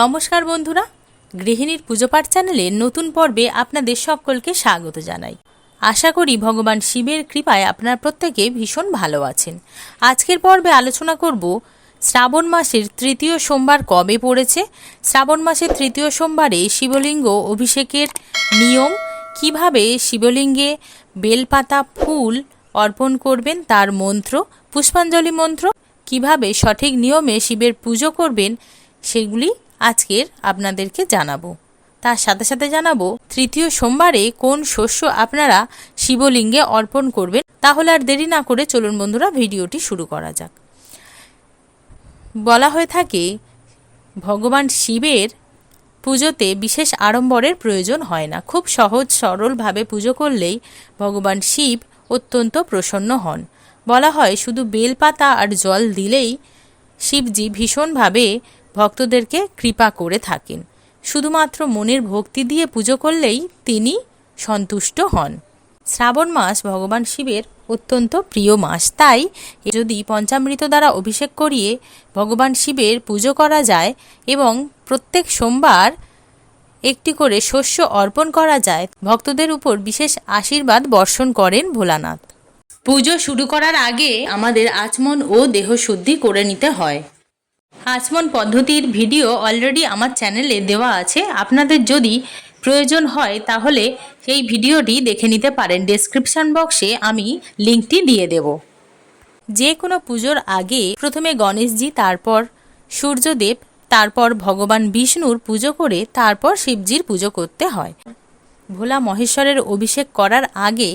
নমস্কার বন্ধুরা, গৃহিণীর পুজোপাঠ চ্যানেলে নতুন পর্বে আপনাদের সকলকে স্বাগত জানাই। আশা করি ভগবান শিবের কৃপায় আপনার প্রত্যেকে ভীষণ ভালো আছেন। আজকের পর্বে আলোচনা করব, শ্রাবণ মাসের তৃতীয় সোমবার কবে পড়েছে, শ্রাবণ মাসের তৃতীয় সোমবারে শিবলিঙ্গ অভিষেকের নিয়ম, কীভাবে শিবলিঙ্গে বেলপাতা ফুল অর্পণ করবেন তার মন্ত্র, পুষ্পাঞ্জলি মন্ত্র, কীভাবে সঠিক নিয়মে শিবের পুজো করবেন, সেগুলি আজকের আপনাদেরকে জানাব। তার সাথে সাথে জানাব, তৃতীয় সোমবারে কোন শস্য আপনারা শিবলিঙ্গে অর্পণ করবেন, তাহলে আর দেরি না করে চলুন বন্ধুরা ভিডিওটি শুরু করা যাক। বলা হয়ে থাকে, ভগবান শিবের পুজোতে বিশেষ আড়ম্বরের প্রয়োজন হয় না। খুব সহজ, সরলভাবে পুজো করলেই ভগবান শিব অত্যন্ত প্রসন্ন হন। বলা হয়, শুধু বেলপাতা আর জল দিলেই শিবজি ভীষণভাবে ভক্তদেরকে কৃপা করে থাকেন। শুধুমাত্র মনের ভক্তি দিয়ে পুজো করলেই তিনি সন্তুষ্ট হন। শ্রাবণ মাস ভগবান শিবের অত্যন্ত প্রিয় মাস। তাই যদি পঞ্চামৃত দ্বারা অভিষেক করিয়ে ভগবান শিবের পুজো করা যায় এবং প্রত্যেক সোমবার একটি করে শস্য অর্পণ করা যায়, ভক্তদের উপর বিশেষ আশীর্বাদ বর্ষণ করেন ভোলানাথ। পুজো শুরু করার আগে আমাদের আচমন ও দেহ শুদ্ধি করে নিতে হয়। আচমন পদ্ধতির ভিডিও অলরেডি আমার চ্যানেলে দেওয়া আছে। আপনাদের যদি প্রয়োজন হয় তাহলে সেই ভিডিওটি দেখে নিতে পারেন। ডেসক্রিপশন বক্সে আমি লিঙ্কটি দিয়ে দেব। যে কোনো পুজোর আগে প্রথমে গণেশজি, তারপর সূর্যদেব, তারপর ভগবান বিষ্ণুর পুজো করে তারপর শিবজির পুজো করতে হয়। ভোলা মহেশ্বরের অভিষেক করার আগে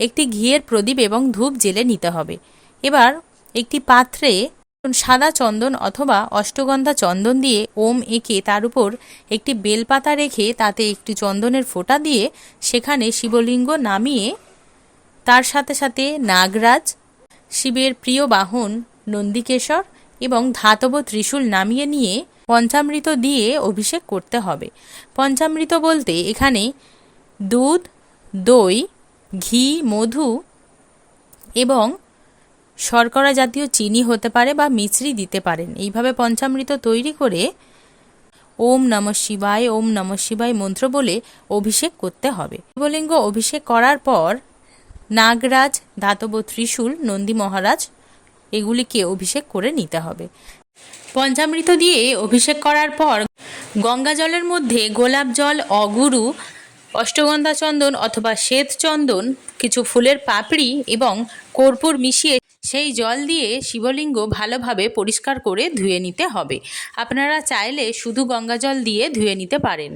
একটি ঘিয়ের প্রদীপ এবং ধূপ জেলে নিতে হবে। এবার একটি পাত্রে সাদা চন্দন অথবা অষ্টগন্ধা চন্দন দিয়ে ওম এঁকে তার উপর একটি বেলপাতা রেখে তাতে একটি চন্দনের ফোঁটা দিয়ে সেখানে শিবলিঙ্গ নামিয়ে তার সাথে সাথে নাগরাজ, শিবের প্রিয় বাহন নন্দিকেশ্বর এবং ধাতব ত্রিশূল নামিয়ে নিয়ে পঞ্চামৃত দিয়ে অভিষেক করতে হবে। পঞ্চামৃত বলতে এখানে দুধ, দই, ঘি, মধু এবং শর্করা জাতীয় চিনি হতে পারে বা মিছরি দিতে পারেন। এইভাবে পঞ্চামৃত তৈরি করে ওম নম শিবায়, ওম নম শিবায় মন্ত্র বলে অভিষেক করতে হবে। শিবলিঙ্গ অভিষেক করার পর নাগরাজ, ধাতব ত্রিশূল, নন্দী মহারাজ এগুলিকে অভিষেক করে নিতে হবে। পঞ্চামৃত দিয়ে অভিষেক করার পর গঙ্গা জলের মধ্যে গোলাপ জল, অগুরু, অষ্টগন্ধা চন্দন অথবা শ্বেত চন্দন, কিছু ফুলের পাপড়ি এবং কর্পূর মিশিয়ে সেই জল দিয়ে শিবলিঙ্গ ভালোভাবে পরিষ্কার করে ধুয়ে নিতে হবে। আপনারা চাইলে শুধু গঙ্গা জল দিয়ে ধুয়ে নিতে পারেন।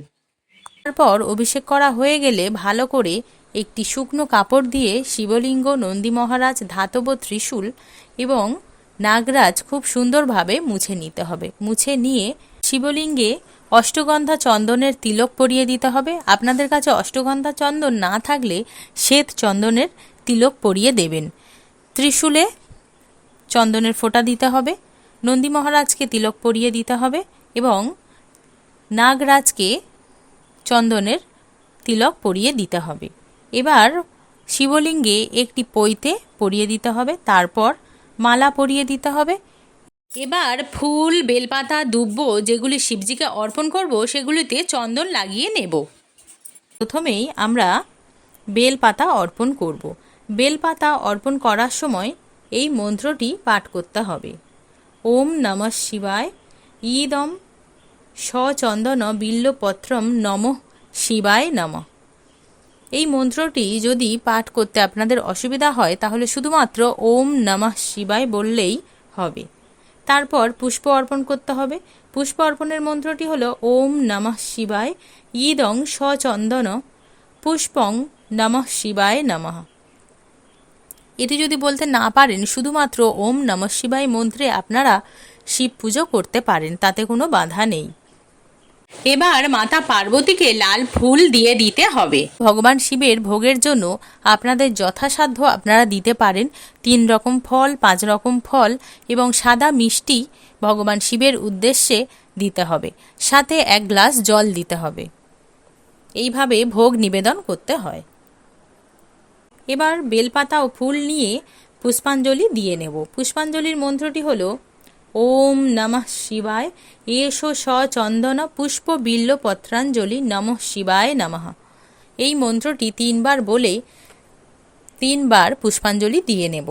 তারপর অভিষেক করা হয়ে গেলে ভালো করে একটি শুকনো কাপড় দিয়ে শিবলিঙ্গ, নন্দী মহারাজ, ধাতব ত্রিশূল এবং নাগরাজ খুব সুন্দরভাবে মুছে নিতে হবে। মুছে নিয়ে শিবলিঙ্গে অষ্টগন্ধা চন্দনের তিলক পরিয়ে দিতে হবে। আপনাদের কাছে অষ্টগন্ধা চন্দন না থাকলে শ্বেত চন্দনের তিলক পরিয়ে দেবেন। ত্রিশূলে চন্দনের ফোঁটা দিতে হবে, নন্দী মহারাজকে তিলক পরিয়ে দিতে হবে এবং নাগরাজকে চন্দনের তিলক পরিয়ে দিতে হবে। এবার শিবলিঙ্গে একটি পৈতে পরিয়ে দিতে হবে, তারপর মালা পরিয়ে দিতে হবে। এবার ফুল, বেলপাতা, দুব্ব যেগুলি শিবজিকে অর্পণ করব, সেগুলিতে চন্দন লাগিয়ে নেব। প্রথমেই আমরা বেলপাতা অর্পণ করব। বেলপাতা অর্পণ করার সময় এই মন্ত্রটি পাঠ করতে হবে। ওম নম শিবায়। ঈদম সচন্দন বিল্লপত্রম নম শিবায় নম। এই মন্ত্রটি যদি পাঠ করতে আপনাদের অসুবিধা হয়, তাহলে শুধুমাত্র ওম নমঃ শিবায় বললেই হবে। তারপর পুষ্প অর্পণ করতে হবে। পুষ্প অর্পণের মন্ত্রটি হলো ওম নমঃ শিবায়। ঈদং সচন্দন পুষ্পং নমঃ শিবায় নমঃ। এটি যদি বলতে না পারেন, শুধুমাত্র ওম নমঃ শিবায় মন্ত্রে আপনারা শিব পুজো করতে পারেন, তাতে কোনো বাধা নেই। এবার মাতা পার্বতীকে লাল ফুল দিয়ে দিতে হবে। ভগবান শিবের ভোগের জন্য আপনাদের যথাসাধ্য আপনারা দিতে পারেন তিন রকম ফল, পাঁচ রকম ফল এবং সাদা মিষ্টি ভগবান শিবের উদ্দেশ্যে দিতে হবে। সাথে এক গ্লাস জল দিতে হবে। এইভাবে ভোগ নিবেদন করতে হয়। এবার বেলপাতা ও ফুল নিয়ে পুষ্পাঞ্জলি দিয়ে নেব। পুষ্পাঞ্জলির মন্ত্রটি হল, ওম নমঃ শিবায় এসো স চন্দন পুষ্প বিল্ল পত্রাঞ্জলি নমঃ শিবায় নমঃ। এই মন্ত্রটি তিনবার বলে তিনবার পুষ্পাঞ্জলি দিয়ে নেব।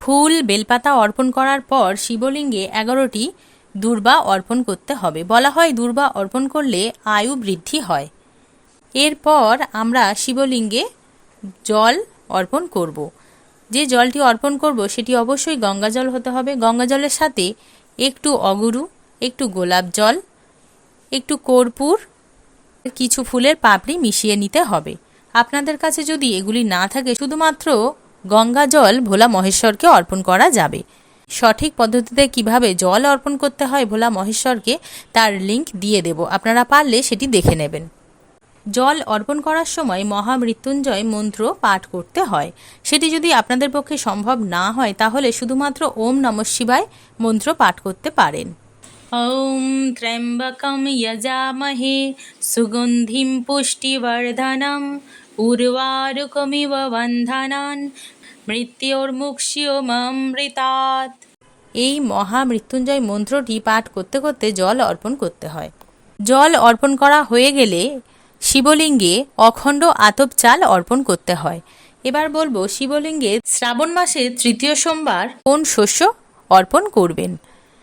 ফুল বেলপাতা অর্পণ করার পর শিবলিঙ্গে এগারোটি দুর্বা অর্পণ করতে হবে। বলা হয় দুর্বা অর্পণ করলে আয়ু বৃদ্ধি হয়। এরপর আমরা শিবলিঙ্গে জল অর্পণ করব। যে জলটি অর্পণ করব, সেটি অবশ্যই গঙ্গা জল হতে হবে। গঙ্গা জলের সাথে একটু অগুরু, একটু গোলাপ জল, একটু কর্পূর, কিছু ফুলের পাপড়ি মিশিয়ে নিতে হবে। আপনাদের কাছে যদি এগুলি না থাকে, শুধুমাত্র গঙ্গা জল ভোলা মহেশ্বরকে অর্পণ করা যাবে। সঠিক পদ্ধতিতে কীভাবে জল অর্পণ করতে হয় ভোলা মহেশ্বরকে, তার লিংক দিয়ে দেব। আপনারা পারলে সেটি দেখে নেবেন। জল অর্পণ করার সময় মহামৃত্যুঞ্জয় মন্ত্র পাঠ করতে হয় সেটি যদি আপনাদের পক্ষে সম্ভব না হয় তাহলে শুধুমাত্র ওম নম শিবায় মন্ত্র পাঠ করতে পারেন ॐ त्र्यम्बकं यजामहे सुगन्धिं पुष्टिवर्धनम् उर्वारुकमिव बन्धनान् মৃত্যুর্মুক্ষিয়মৃতাৎ এই মহামৃত্যুঞ্জয় মন্ত্রটি পাঠ করতে করতে জল অর্পণ করতে হয় জল অর্পণ করা হয়ে গেলে শিবলিঙ্গে অখণ্ড আতপ চাল অর্পণ করতে হয়। এবার বলব শিবলিঙ্গে শ্রাবণ মাসের তৃতীয় সোমবার কোন শস্য অর্পণ করবেন?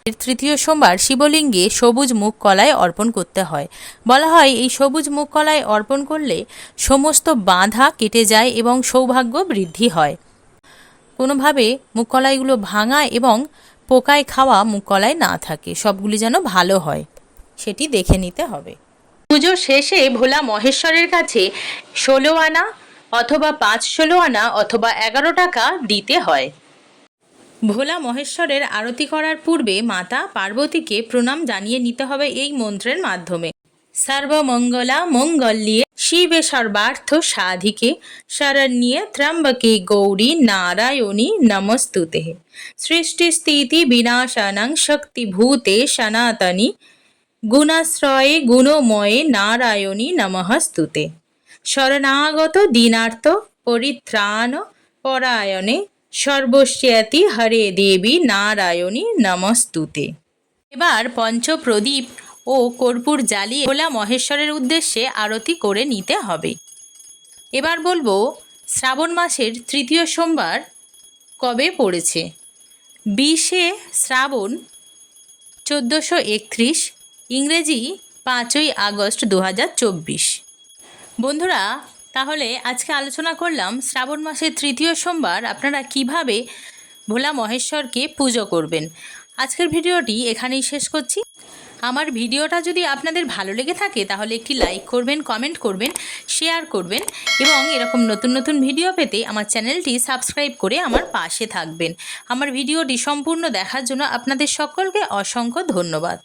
এর তৃতীয় সোমবার শিবলিঙ্গে সবুজ মুখ কলায় অর্পণ করতে হয়। বলা হয় এই সবুজ মুখ কলায় অর্পণ করলে সমস্ত বাধা কেটে যায় এবং সৌভাগ্য বৃদ্ধি হয়। কোনোভাবে মুখকলাইগুলো ভাঙা এবং পোকায় খাওয়া মুখকলাই না থাকে, সবগুলি যেন ভালো হয়, সেটি দেখে নিতে হবে। পুজো শেষে ভোলা মহেশ্বরের কাছে ষোলো আনা অথবা পাঁচ ষোলো আনা অথবা এগারো টাকা দিতে হয়। ভোলা মহেশ্বরের আরতি করার পূর্বে মাতা পার্বতীকে প্রণাম জানিয়ে নিতে হবে এই মন্ত্রের মাধ্যমে। সর্বমঙ্গলা মঙ্গল্যে শিবে সর্বার্থ সাধিকে শরণ্যে ত্র্যম্বকে গৌরী নারায়ণী নমস্তুতে। সৃষ্টি স্থিতি বিনাশানং শক্তিভূতে সনাতনী গুণাশ্রয়ে গুণময়ে নারায়ণী নমস্তুতে শরণাগত দীনার্থ পরিত্রাণ পরায়ণে সর্বস্যাতি হরে দেবী নারায়ণী নমস্তুতে এবার পঞ্চপ্রদীপ ও কর্পূর জ্বালিয়ে ভোলা মহেশ্বরের উদ্দেশ্যে আরতি করে নিতে হবে। এবার বলব, শ্রাবণ মাসের তৃতীয় সোমবার কবে পড়েছে? বিশে শ্রাবণ চোদ্দোশো একত্রিশ ইংরেজি পাঁচই আগস্ট দু হাজার চব্বিশ। বন্ধুরা, তাহলে আজকে আলোচনা করলাম শ্রাবণ মাসের তৃতীয় সোমবার আপনারা কীভাবে ভোলা মহেশ্বরকে পুজো করবেন। আজকের ভিডিওটি এখানেই শেষ করছি। আমার ভিডিওটা যদি আপনাদের ভালো লেগে থাকে, তাহলে একটি লাইক করবেন, কমেন্ট করবেন, শেয়ার করবেন এবং এরকম নতুন নতুন ভিডিও পেতে আমার চ্যানেলটি সাবস্ক্রাইব করে আমার পাশে থাকবেন। আমার ভিডিওটি সম্পূর্ণ দেখার জন্য আপনাদের সকলকে অসংখ্য ধন্যবাদ।